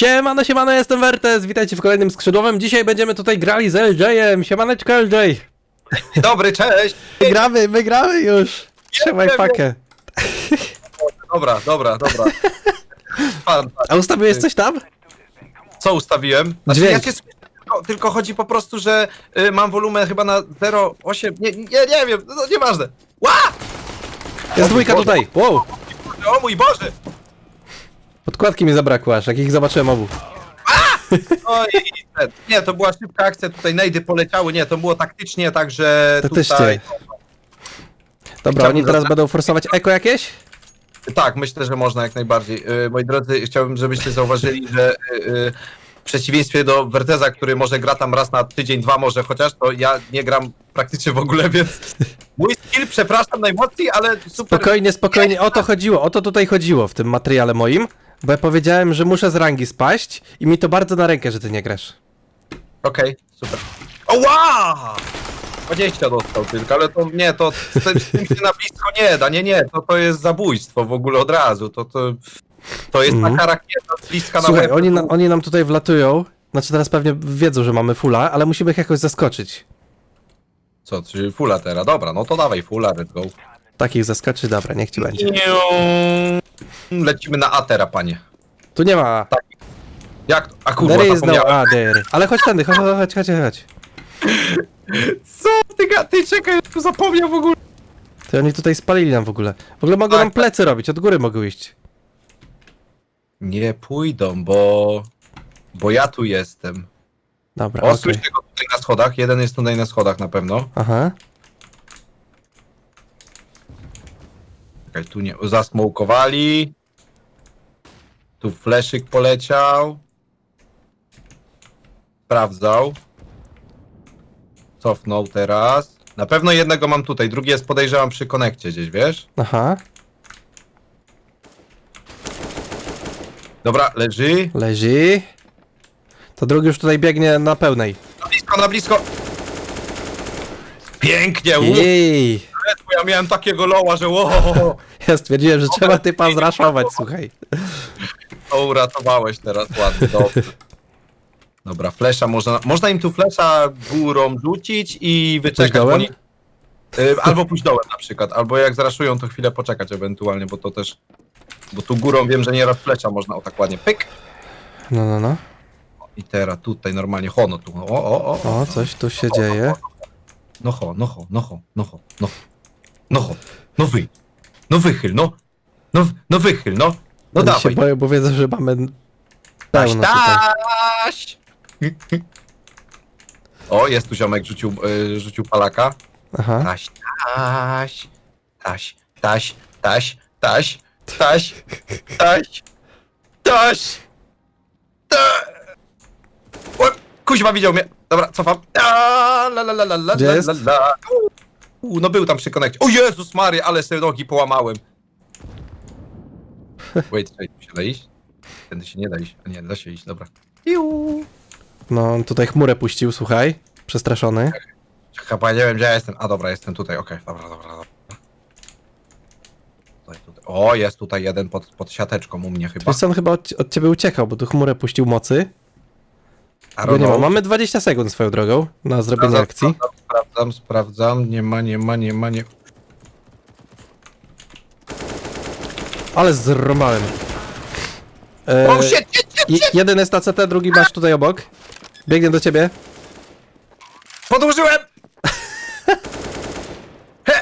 Siemano, siemano, jestem Wertes, witajcie w kolejnym skrzydłowym. Dzisiaj będziemy tutaj grali z LJ-em. Siemaneczko LJ. Dobry, cześć! My gramy, my gramy już. Trzymaj Jestem, pakę. Dobra, dobra, dobra. Pan, A ustawiłeś coś tam? co ustawiłem? Znaczy, Dźwięk. ja cię słyszę, tylko, tylko chodzi po prostu, że y, mam wolumen chyba na 0,8, nie, nie, nie wiem, no, nieważne. Ła! Jest dwójka tutaj. Wow. O mój Boże! Podkładki mi zabrakło aż, jak ich zobaczyłem obu. No i, ten, nie, to była szybka akcja, tutaj najdy poleciały, nie, to było taktycznie, także Taktycznie. tutaj... Dobra, Chciałbym oni teraz będą forsować eko jakieś? Tak, myślę, że można jak najbardziej. Y, moi drodzy, chciałbym, żebyście zauważyli, że y, y, w przeciwieństwie do Werteza, który może gra tam raz na tydzień, dwa może chociaż, to ja nie gram praktycznie w ogóle, więc mój skill, przepraszam najmocniej, ale super. Spokojnie, spokojnie, o to chodziło, o to tutaj chodziło w tym materiale moim. Bo ja powiedziałem, że muszę z rangi spaść i mi to bardzo na rękę, że ty nie grasz. Okej, super. Oła! 20 dostał tylko, ale to nie, to z tym, z tym się na blisko nie da, nie, nie, to, to jest zabójstwo w ogóle od razu, to, to, to jest Mhm. taka rakieta z bliska na Słuchaj, łeb, oni, na, oni nam tutaj wlatują. Znaczy teraz pewnie wiedzą, że mamy fulla, ale musimy ich jakoś zaskoczyć. Co, czyli fulla teraz, dobra, no to dawaj fulla, let's go. Takich zaskoczy, dobra, niech ci będzie. Lecimy na Atera, panie. Tu nie ma. Jak to? A kurwa, There is no zapomniałem. other. Ale chodź tędy, chodź, chodź, chodź, chodź. Co ty, ga- ty czekaj, tu zapomniał w ogóle. Ty oni tutaj spalili nam w ogóle. W ogóle mogą Tak, nam plecy robić, od góry mogą iść. Nie pójdą, bo... Bo ja tu jestem. Dobra, O, okej. słyszę go tutaj na schodach. Jeden jest tutaj na schodach na pewno. Aha. Tu nie... Zasmokowali. Tu fleszyk poleciał. Sprawdzał. Cofnął teraz. Na pewno jednego mam tutaj, drugi jest podejrzewam przy konekcie gdzieś, wiesz? Aha. Dobra, leży. Leży. To drugi już tutaj biegnie na pełnej. Na blisko, na blisko. Pięknie, uff. Jej. Ja miałem takiego loła, że wow, Ja stwierdziłem, że trzeba typa zraszować, słuchaj. to uratowałeś teraz ładnie, dobrze. Dobra, flesza można, można im tu flesza górą rzucić i wyczekać, dołem? oni, y, albo pójść dołem na przykład, albo jak zraszują to chwilę poczekać ewentualnie, bo to też, bo tu górą wiem, że nieraz flesza można o tak ładnie, pyk. No, no, no. I teraz tutaj normalnie, hono tu, o, o, o, o. O, coś tu się dzieje. No ho, no ho, no ho, no ho, no ho, no ho, no wy, no wychyl, no, no, no wychyl, no, no Oni się dawaj. boją, bo wiedzą, że mamy Taś, pełno tutaj. taś! O, jest tu ziomek, rzucił, y, rzucił palaka. Aha. Taś, taś, taś, taś, taś, taś, taś, taś, taś, ta- O, Kuźwa widział mnie. Dobra, cofam. A, La, la, la, la, la, Gdzie la, jest? la, la. U, no był tam przy konekcie. O Jezus Maria, ale sobie nogi połamałem. Wait, wait, tu się da iść? Tędy się nie da iść. A nie, da się iść, dobra. Iu. No, on tutaj chmurę puścił, słuchaj. Przestraszony. Chyba nie wiem, gdzie ja jestem. A dobra, jestem tutaj, okej, dobra, dobra, dobra. Tutaj, tutaj. O, jest tutaj jeden pod, pod siateczką u mnie chyba. Wiesz co, on chyba od, od ciebie uciekał, bo tu chmurę puścił mocy. I Go don't nie ma. know. Mamy 20 sekund swoją drogą na zrobienie Sprawdzam, akcji. Sprawdzam, sprawdzam, sprawdzam. Nie ma, nie ma, nie ma, nie. Ale zrąbałem. E, O, shit, shit, shit, je- shit! jeden jest na CT, drugi masz tutaj obok. Biegnie do ciebie. Podłożyłem! He!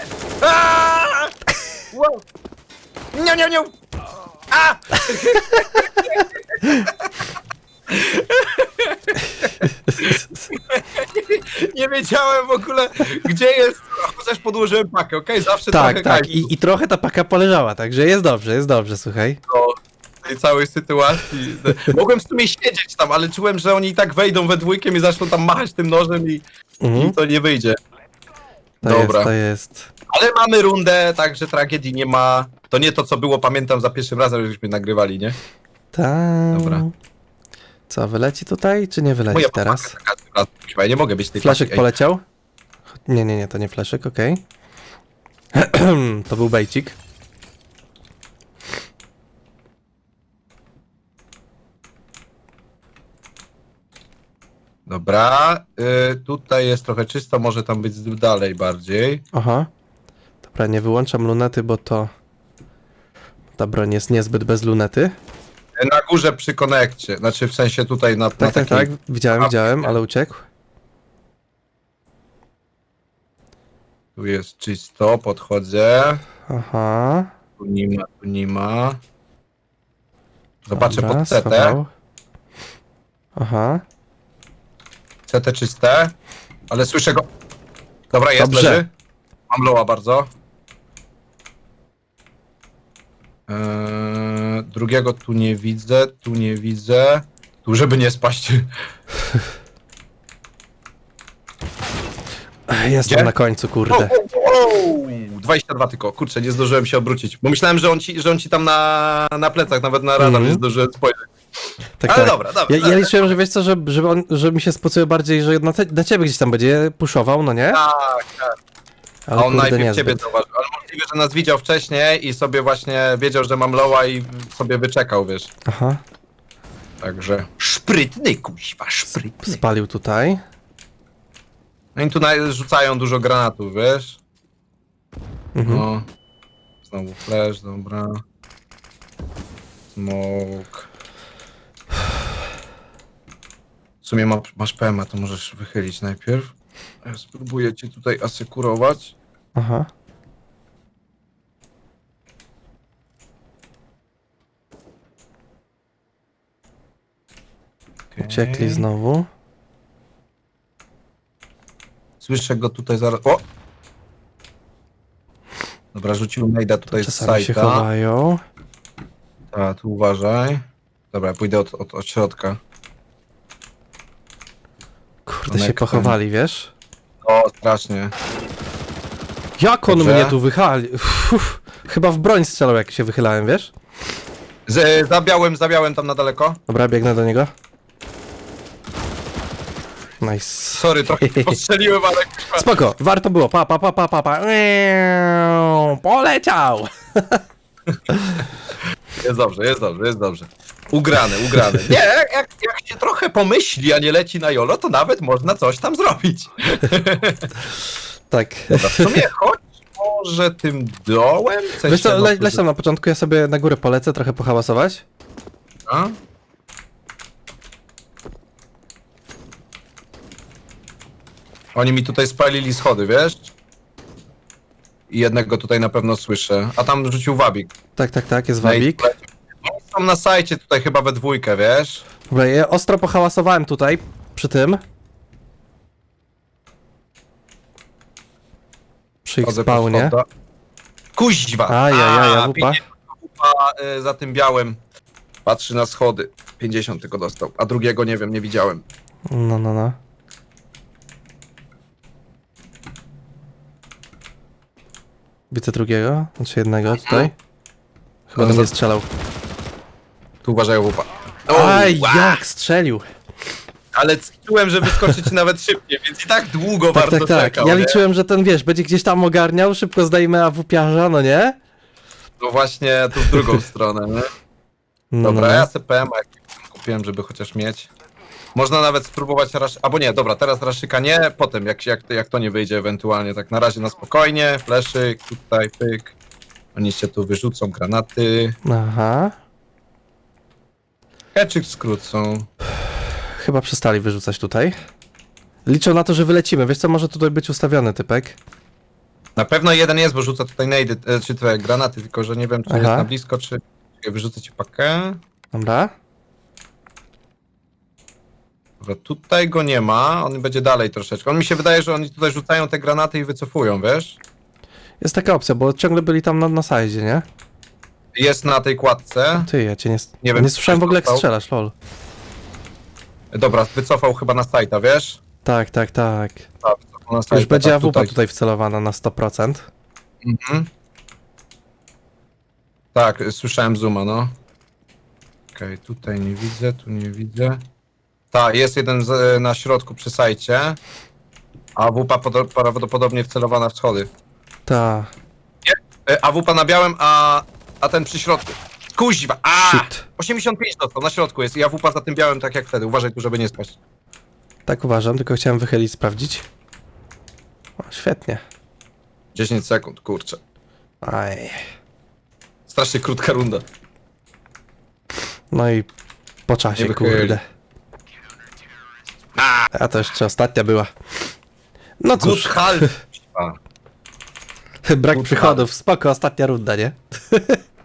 Wow! Nie, nie, nie! A! Nie wiedziałem w ogóle, gdzie jest, chociaż podłożyłem pakę, okej? Zawsze Tak, trochę tak. I, I trochę ta paka poleżała, także jest dobrze, jest dobrze, słuchaj. do tej całej sytuacji. Mogłem w sumie siedzieć tam, ale czułem, że oni i tak wejdą we dwójkę i zaczną tam machać tym nożem i, Mhm. i to nie wyjdzie. To Dobra. jest, to jest. Ale mamy rundę, także tragedii nie ma. To nie to, co było, pamiętam za pierwszym razem, żeśmy nagrywali, nie? Tak. Dobra. Co, wyleci tutaj, czy nie wyleci Moja teraz? Chyba ja nie mogę być tej Fleszyk paki, ej. poleciał? Nie, nie, nie, to nie fleszyk, okej. to był bejcik. Dobra, y, tutaj jest trochę czysto, może tam być dalej bardziej. Aha. Dobra, nie wyłączam lunety, bo to... Ta broń jest niezbyt bez lunety. Na górze przy konekcie, znaczy w sensie tutaj na, na Tak, tak, takiej... tak. Widziałem, widziałem, ale uciekł. Tu jest czysto, podchodzę. Aha. Tu nie ma, tu nie ma. Zobaczę Dobra, pod CT. schował. Aha. CT czyste, ale słyszę go. Dobra, jest, Dobrze. leży. Mam loła bardzo. Eee, drugiego tu nie widzę, tu nie widzę. Tu, żeby nie spaść. Jestem Gdzie? na końcu, kurde. o, 22 tylko, kurczę, nie zdążyłem się obrócić. Bo myślałem, że on ci, że on ci tam na, na plecach, nawet na radar Mhm. nie zdążyłem spojrzeć. Tak, Ale tak. dobra, dobra. Ja, ja liczyłem, że wiesz co, że, że, on, że mi się spocuje bardziej, że na, te, na ciebie gdzieś tam będzie puszował, no nie? Tak, tak. A Ale on kurde, najpierw ciebie niezbyt. zauważył, ale możliwe, że nas widział wcześniej i sobie właśnie wiedział, że mam loła i sobie wyczekał, wiesz. Aha. Także szprytny, kuźwa, szprytny. Spalił tutaj. No i tu rzucają dużo granatów, wiesz. Mhm. No. Znowu flash, dobra. Smoke. W sumie ma, masz PMA, to możesz wychylić najpierw. Ja spróbuję cię tutaj asekurować. Aha. Uciekli znowu. Słyszę go tutaj zaraz. O! Dobra, rzucił najda tutaj z Czasami się sajta. chowają. A, tu uważaj. Dobra, pójdę od, od, od środka. Kurde, się Konektor. pochowali, wiesz? O, strasznie. Jak on Dobrze. mnie tu wychali? Chyba w broń strzelał, jak się wychylałem, wiesz? Z, zabiałem, zabiałem tam na daleko. Dobra, biegnę do niego. Nice. Sorry, trochę postrzeliłem, ale kurwa. Spoko, warto było. Pa, pa, pa, pa, pa, pa. Poleciał! Jest dobrze, jest dobrze, jest dobrze. Ugrany, ugrany. Nie, jak, jak, jak się trochę pomyśli, a nie leci na jolo, to nawet można coś tam zrobić. Tak. Dobra, w sumie chodź może tym dołem? W sensie, Wiesz co, no, le, leć tam na początku, ja sobie na górę polecę, trochę pohałasować. A? Oni mi tutaj spalili schody, wiesz? I jednego tutaj na pewno słyszę. A tam rzucił wabik. Tak, tak, tak, jest No wabik. Oni są na sajcie tutaj chyba we dwójkę, wiesz? Dobra, ja ostro pohałasowałem tutaj, przy tym. Przy ich Chodzę po spawnie. schodach. Kuźwa! Ajajaj, A, awupa. 50 awupa, y, za tym białym. Patrzy na schody. 50 tylko dostał. A drugiego nie wiem, nie widziałem. No, no, no. Widzę drugiego, znaczy jednego tutaj. Chyba do mnie strzelał. Tu uważaj awupa. Aj, wow. jak strzelił! Ale czułem, że wyskoczyć nawet szybciej, więc i tak długo Tak, bardzo tak, tak. czekał, Ja nie? liczyłem, że ten, wiesz, będzie gdzieś tam ogarniał, szybko zdajemy awupiarza, no nie? No właśnie, tu w drugą stronę, nie? No, Dobra, no, ja no. CPM kupiłem, żeby chociaż mieć. Można nawet spróbować rasz... Albo nie, dobra, teraz raszyka nie, potem jak, jak, jak to nie wyjdzie ewentualnie, tak na razie na spokojnie, fleszyk, tutaj, pyk. Oni się tu wyrzucą, granaty. Aha. Heczyk skrócą. Chyba przestali wyrzucać tutaj. Liczą na to, że wylecimy. Wiesz co, może tutaj być ustawiony typek. Na pewno jeden jest, bo rzuca tutaj nejdy, e, czy te granaty, tylko że nie wiem, czy Aha. jest na blisko, czy... Czekaj, Wyrzucę ci pakę. Dobra. Dobra, tutaj go nie ma, on będzie dalej troszeczkę. On mi się wydaje, że oni tutaj rzucają te granaty i wycofują, wiesz? Jest taka opcja, bo ciągle byli tam na, na sajdzie, nie? Jest na tej kładce. Ty, ja cię nie, Nie nie, wiem, nie czy słyszałem w ogóle jak dostał. strzelasz, lol. Dobra, wycofał chyba na sajta, wiesz? Tak, tak, tak. Tak, wycofał na sajta. Już będzie tak, AWP tutaj. wcelowana na 100%. Mhm. Tak, słyszałem zooma, no. Okej, tutaj nie widzę, tu nie widzę. Tak, jest jeden z, na środku przy sajcie. A podo- prawdopodobnie wcelowana w schody. Ta, E, AWP na białym, a, a ten przy środku. Kuźwa! A! shit. 85 dostał, na środku jest i AWP za tym białym tak jak wtedy. Uważaj tu, żeby nie spaść. Tak uważam, tylko chciałem wychylić, sprawdzić. O, świetnie. 10 sekund, kurczę. Aj. Strasznie krótka runda. No i po czasie, Nie wychyli. kurde. A to jeszcze ostatnia była. No Good cóż, half. A. brak good przychodów, spoko, ostatnia runda, nie?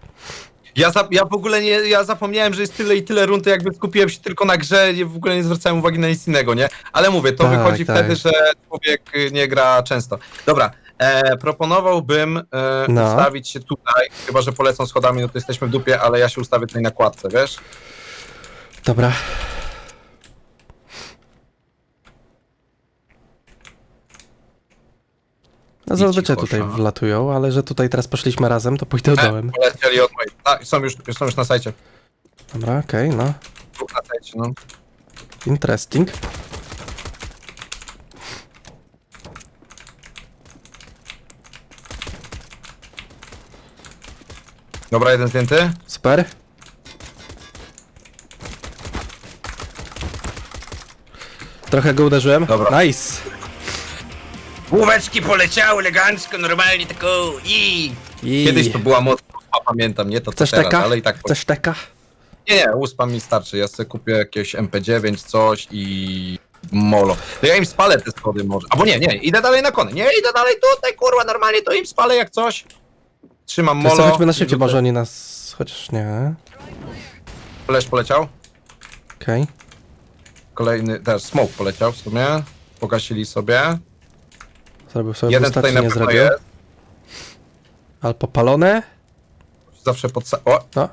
Ja, za, ja w ogóle nie, ja zapomniałem, że jest tyle i tyle rund, jakby skupiłem się tylko na grze, nie, w ogóle nie zwracałem uwagi na nic innego, nie? Ale mówię, to Tak, wychodzi tak. wtedy, że człowiek y, nie gra często. Dobra, e, proponowałbym e, No. ustawić się tutaj, chyba, że polecą schodami, no to jesteśmy w dupie, ale ja się ustawię tutaj na kładce, wiesz? Dobra. No zazwyczaj tutaj wlatują, ale że tutaj teraz poszliśmy razem, to pójdę E, dołem. polecieli od mojej. A, są już, są już na sajcie. Dobra, okej, no. Dwóch na sajcie, no. Interesting. Dobra, jeden zdjęty. Super. Trochę go uderzyłem. Dobra. Nice. Główeczki poleciały elegancko, normalnie taką i... I... Kiedyś to była moc, pamiętam, nie to co Chcesz teraz, teka? ale i tak... Chcesz teka? Nie, nie, uspa mi starczy, ja sobie kupię jakieś MP9, coś i... Molo. To ja im spalę te schody może. Albo nie, nie, idę dalej na kony. Nie, idę dalej tutaj, kurwa, normalnie to im spalę jak coś. Trzymam To molo. chodźmy na szybcie, może oni nas... Chociaż nie. Flash poleciał. Okej. Kolejny, też smoke poleciał w sumie. Pogasili sobie. Zrobił sobie Jeden tutaj czy na nie pewno zrobił? jest. Ale popalone? Zawsze pod... O! No.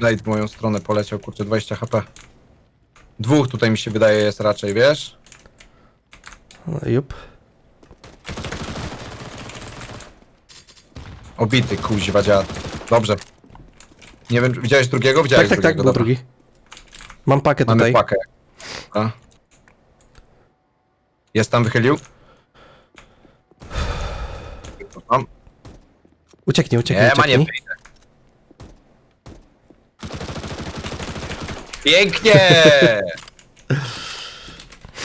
Light w moją stronę poleciał, kurczę, 20 HP. Dwóch tutaj mi się wydaje jest raczej, wiesz? No, Jup. Obity, kuźwa dziad. Dobrze. Nie wiem, widziałeś drugiego? Tak, Widziałeś tak, tak, drugiego, był dobra. drugi. Mam pakę Mamy tutaj. pakę. A. Jest tam, wychylił? Tam. Ucieknie, ucieknie, Nie, ma nie ucieknie. wyjdę. Pięknie!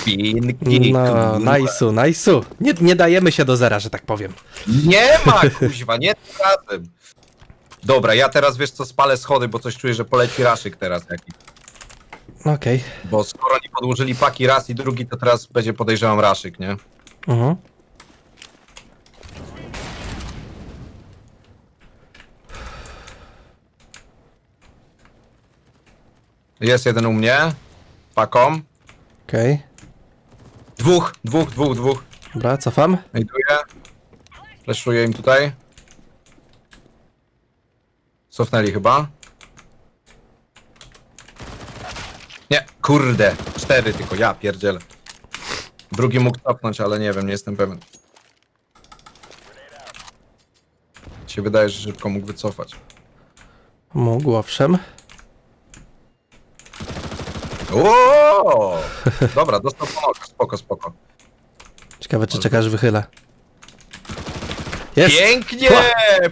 Pięknie, No, kurwa. najsu, najsu. Nie, nie dajemy się do zera, że tak powiem. Nie ma, kuźwa, nie tym razem. Dobra, ja teraz wiesz co, spalę schody, bo coś czuję, że poleci raszyk teraz jakiś. No Okej. Bo skoro nie podłożyli paki raz i drugi, to teraz będzie podejrzewam raszyk, nie? Mhm. Jest jeden u mnie. Paką. Okej. Dwóch, dwóch, dwóch, dwóch. Dobra, cofam. Znajduję. Fleszuję im tutaj. Cofnęli chyba. Nie, kurde. Cztery tylko, ja pierdzielę. Drugi mógł cofnąć, ale nie wiem, nie jestem pewien. Mi się wydaje, że szybko mógł wycofać. Mógł, owszem. O! Dobra, dostał po nogach, spoko, spoko. Ciekawe, czy czekasz wychylę. Jest! Pięknie!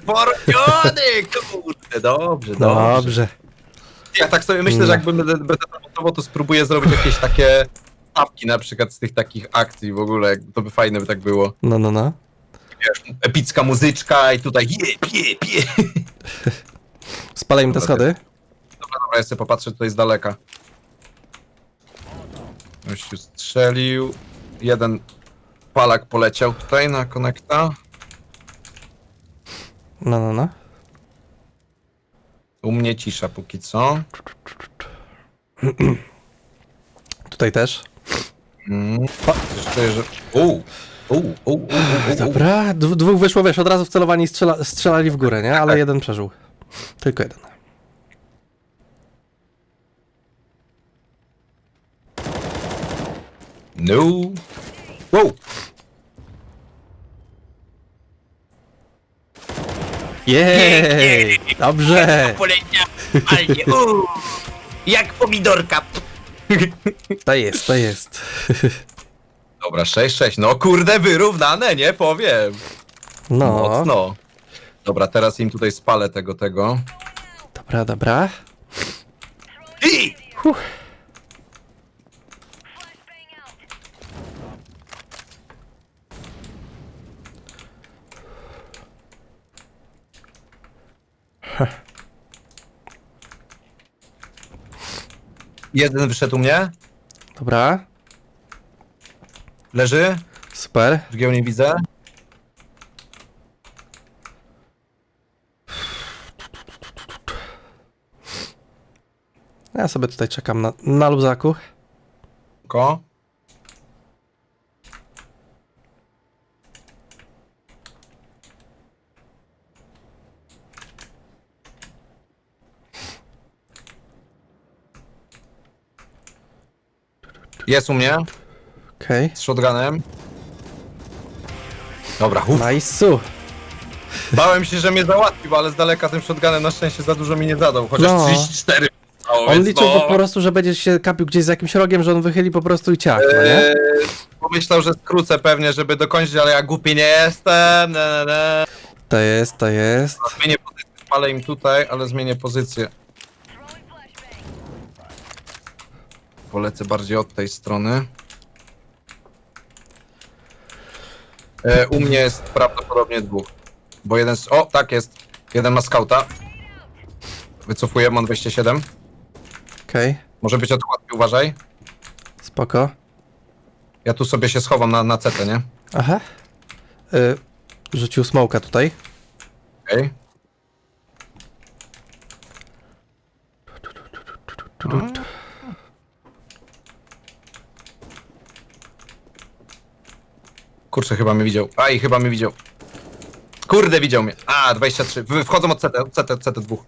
Porobiony! Kurde, dobrze, dobrze. Dobrze. Ja tak sobie myślę, No. że jakbym będę będę to spróbuję zrobić jakieś takie stawki na przykład z tych takich akcji w ogóle, jakby to by fajne by tak było. No, no, no. Wiesz, epicka muzyczka i tutaj jep, jep, jep. Spalaj im te schody. Dobra, dobra, ja sobie popatrzę tutaj z daleka. Gościu strzelił. Jeden palak poleciał tutaj na konekta. No, no, no. U mnie cisza póki co. Tutaj też. Mm. Że... Dobra, dw- dwóch wyszło, wiesz, od razu wcelowani strzela strzelali w górę, nie? Ale jeden przeżył. Tylko jeden. No. Wow. Jej! Dobrze! Poleciał palnie. Uuu. Jak pomidorka. To jest, to jest. Dobra, 6-6. No kurde, wyrównane, nie powiem. No. Mocno. Dobra, teraz im tutaj spalę tego, tego. Dobra, dobra. I! Jeden wyszedł u mnie, Dobra, leży, super. drugiego nie widzę. Ja sobie tutaj czekam na, na luzaku. Ko. Jest u mnie Okej. z shotgunem. Dobra, uff. Nice'u. Bałem się, że mnie załatwił, ale z daleka tym shotgunem na szczęście za dużo mi nie zadał. Chociaż No. 34 stało, On więc liczył no. po prostu, że będziesz się kapił gdzieś za jakimś rogiem, że on wychyli po prostu i ciach, no nie? Eee, pomyślał, że skrócę pewnie, żeby dokończyć, ale ja głupi nie jestem. Ne, ne, ne. To jest, to jest. Zmienię pozycję, palę im tutaj, ale zmienię pozycję. Polecę bardziej od tej strony. E, u mnie jest prawdopodobnie dwóch. Bo jeden z... O, tak jest. Jeden ma skauta. Wycofuję, mam 27. Okej, Może być odkładki, uważaj. spoko. Ja tu sobie się schowam na, na CT, nie? Aha. Y, rzucił smoka tutaj. Okej. Kurczę, chyba mnie widział. Aj, chyba mnie widział. Kurde, widział mnie. A, 23. Wy- Wchodzą od CT, od CT, CT dwóch.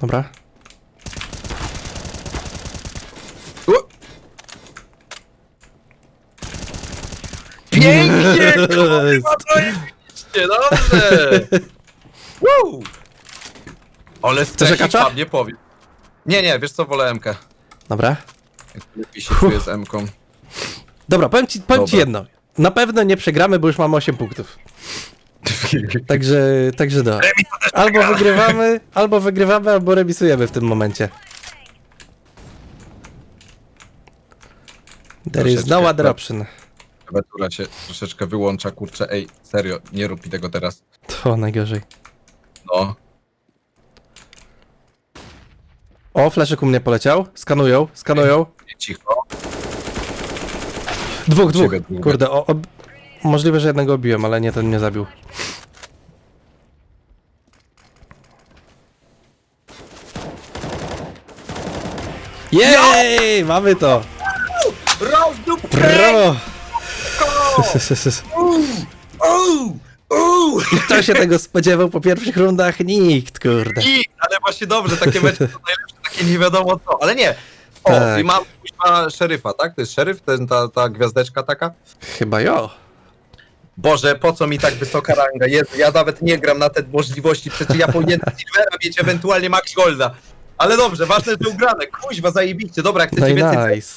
Dobra. U! Pięknie! kurwa, to jest dobrze! Woo! Ale stresik akacza? padnie, powiem. Nie, nie, wiesz co, wolę MK. Dobra. Lepiej się czuję z Mką. Dobra, powiem ci, powiem ci Dobra. jedno. Na pewno nie przegramy, bo już mamy 8 punktów. Także, także no. Albo wygrywamy, albo wygrywamy, albo remisujemy w tym momencie. There is no other option. Klawiatura się troszeczkę wyłącza, kurczę, ej, serio, nie rób mi tego teraz. To najgorzej. No. O, fleszek u mnie poleciał. Skanują, skanują. Cicho. Dwóch, dwóch. Ciebie. Kurde, o, ob... możliwe, że jednego obiłem, ale nie, ten mnie zabił. Jej! Mamy to! Rozdupkę! Brawo! Uuu! Uuu! Kto się tego spodziewał po pierwszych rundach? Nikt, kurde. I, ale właśnie dobrze, takie mecze to najlepsze, takie nie wiadomo co, ale nie. O, Tak. i mam kuźwa szeryfa, tak? To jest szeryf, ten, ta, ta gwiazdeczka taka? Chyba jo. Boże, po co mi tak wysoka ranga? Jezu, ja nawet nie gram na te możliwości, przecież ja powinienem Silvera mieć ewentualnie Max Golda. Ale dobrze, ważne, że ugrane. Kuźwa, zajebiście. Dobra, jak No chcecie i więcej nice.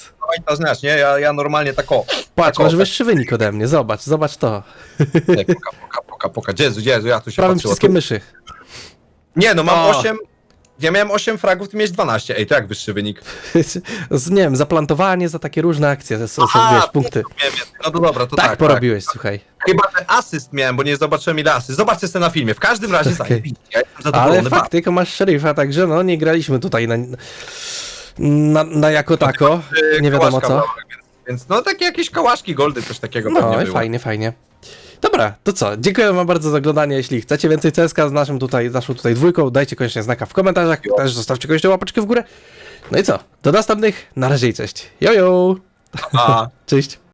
to znasz, nie? Ja, ja normalnie tak o. Patrz, tak o, masz wyższy wynik ode mnie, zobacz, zobacz to. tak, poka, poka, poka, poka. Jezu, Jezu, ja tu się Prawym patrzyło. wszystkie myszy. Nie, no mam O. 8... Ja miałem 8 fragów, ty miałeś 12. Ej, to jak wyższy wynik? Z, nie wiem, zaplantowanie za takie różne akcje, to są, są wiesz, punkty. Nie wiem, no to dobra, to Tak, tak. porobiłeś, słuchaj. Chyba, że asyst miałem, bo nie zobaczyłem ile asyst. Zobaczcie sobie na filmie. W każdym razie Okej. zajebiście. Ja jestem zadowolony. Ale fakt, tylko masz szeryfa, także no nie graliśmy tutaj na, na, na jako tako, bardzo. nie wiadomo co. brałem, Więc, więc no takie jakieś kałaszki, goldy, coś takiego No pewnie i było. fajnie, fajnie. Dobra, to co? Dziękuję wam bardzo za oglądanie. Jeśli chcecie więcej CSK z naszym tutaj, z naszą tutaj dwójką, dajcie koniecznie znaka w komentarzach, też zostawcie koniecznie łapeczkę w górę. No i co? Do następnych, na razie i cześć. Jojo! Cześć!